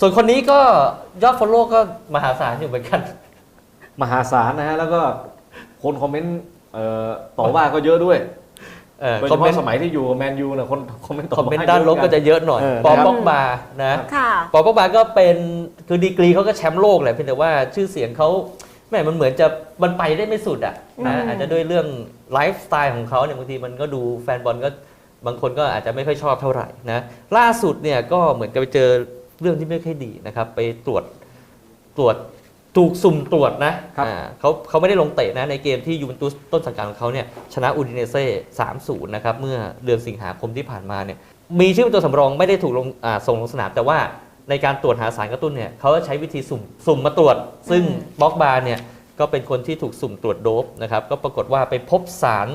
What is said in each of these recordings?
ส่วนคนนี้ก็ยอดฟอลโล่ก็มหาศาลอยู่เหมือนกัน มหาศาลนะฮะ แล้วก็คนคอมเมนต์เอ่อต่อว่าก็เยอะด้วยเออโดยคอเฉมเมนพาะต์สมัยที่อยู่กับแมนยูเนี่ยคนคอมเมนต์ต่คอมเมนต์ด้านลบก็จะเยอะหน่อยเออปอนะครับบ็อกบานะค่ะปอบ็อกบาก็เป็นคือดีกรีเขาก็แชมป์โลกแหละเพียงแต่ว่าชื่อเสียงเขาแหม่มันเหมือนจะมันไปได้ไม่สุดอะนะอืมอาจจะด้วยเรื่องไลฟ์สไตล์ของเขาเนี่ยบางทีมันก็ดูแฟนบอลก็บางคนก็อาจจะไม่ค่อยชอบเท่าไหร่นะล่าสุดเนี่ยก็เหมือนกับไปเจอ เรื่องที่ไม่ค่อยดีนะครับ ไปตรวจตรวจถูกสุ่มตรวจนะครับอ่าเขาเขาไม่ได้ลงเตะนะในเกมที่ยูเวนตุสต้นสังกัดของเขาเนี่ยชนะอูดิเนเซ่3-0นะครับ เมื่อเดือนสิงหาคมที่ผ่านมาเนี่ยมีชื่อเป็นตัวสำรองไม่ได้ถูกลงอ่าส่งลงสนาม แต่ว่าในการตรวจหาสารกระตุ้นเนี่ยเขาใช้วิธีสุ่มสุ่มมาตรวจ ซึ่งอืมบ็อกบาร์เนี่ยก็เป็นคนที่ถูกสุ่มตรวจโดปนะครับก็ปรากฏว่าไปพบสาร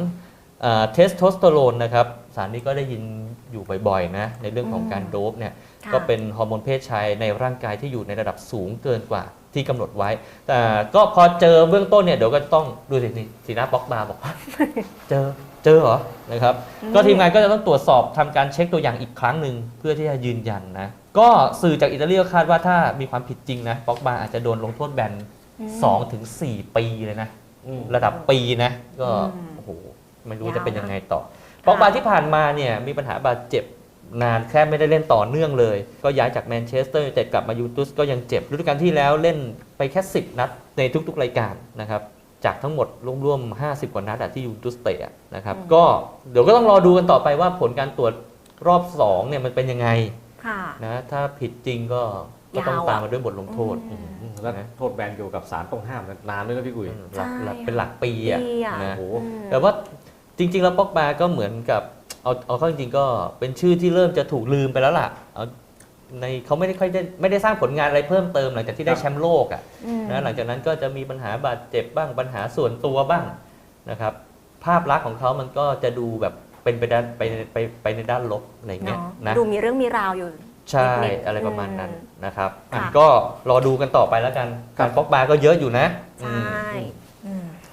เทสโทสเตอโรนนะครับสารนี้ก็ได้ยินอยู่บ่อยๆนะในเรื่องของการโดปเนี่ยค่ะก็เป็นฮอร์โมนเพศชายในร่างกายที่อยู่ในระดับสูงเกินกว่าที่กำหนดไว้ แต่ก็พอเจอเบื้องต้นเนี่ยเดี๋ยวก็ต้องดูสินี่สีหน้าบ็อกบาร์บอกเจอเจอเหรอนะครับอืมก็ทีมงานก็จะต้องตรวจสอบทำการเช็คตัวอย่างอีกครั้งหนึ่งเพื่อที่จะยืนยันนะก็สื่อจากอิตาลีก็คาดว่าถ้ามีความผิดจริงนะบ็อกบาร์อาจจะโดนลงโทษแบนอืม2ถึง4ปีเลยนะอืมระดับปีนะก็อืมโอ้โห ไม่รู้ยาวจะเป็นยังไงต่อค่ะบ็อกบาร์ที่ผ่านมาเนี่ยมีปัญหาบาดเจ็บนานแค่ไม่ได้เล่นต่อเนื่องเลย ก็ย้ายจากแมนเชสเตอร์แต่กลับมายูทูสก็ยังเจ็บฤดูกาลที่แล้วเล่นไปแค่ 10 นัดในทุกๆ รายการนะครับจากทั้งหมดร่วมๆ50 กว่านัดอะที่ยูทูสเตะอะนะครับอืมก็เดี๋ยวก็ต้องรอดูกันต่อไปว่าผลการตรวจรอบ2เนี่ยมันเป็นยังไงค่ะนะถ้าผิดจริงก็ก็ต้องยาวอะตามมาด้วยบทลงโทษอืมอืมแล้วนะโทษแบนเกี่ยวกับสารต้องห้ามนานด้วยนะพี่กุยหลักใช่หลักเป็นหลักปีอะปีอะนะโอ้โหอืมแต่ว่า จริง ๆ แล้วป็อกบาก็เหมือนกับเอาเอาเข้าจริงๆก็เป็นชื่อที่เริ่มจะถูกลืมไปแล้วล่ะเอาในเขาไม่ได้ค่อยได้ไม่ได้สร้างผลงานอะไรเพิ่มเติมหลังจากที่ได้ครับแชมป์โลกอะอืมนะหลังจากนั้นก็จะมีปัญหาบาดเจ็บบ้างปัญหาส่วนตัวบ้างนะครับ ภาพลักษณ์ของเขามันก็จะดูแบบเป็นไปด้านไปไปไปในด้านลบอะไรเงี้ยเนาะนะดูมีเรื่องมีราวอยู่ใช่นิดๆอะไรประมาณนั้นอืมนะครับค่ะอะก็รอดูกันต่อไปแล้วกันครักาบรป็อกบาก็เยอะอยู่นะใช่อืม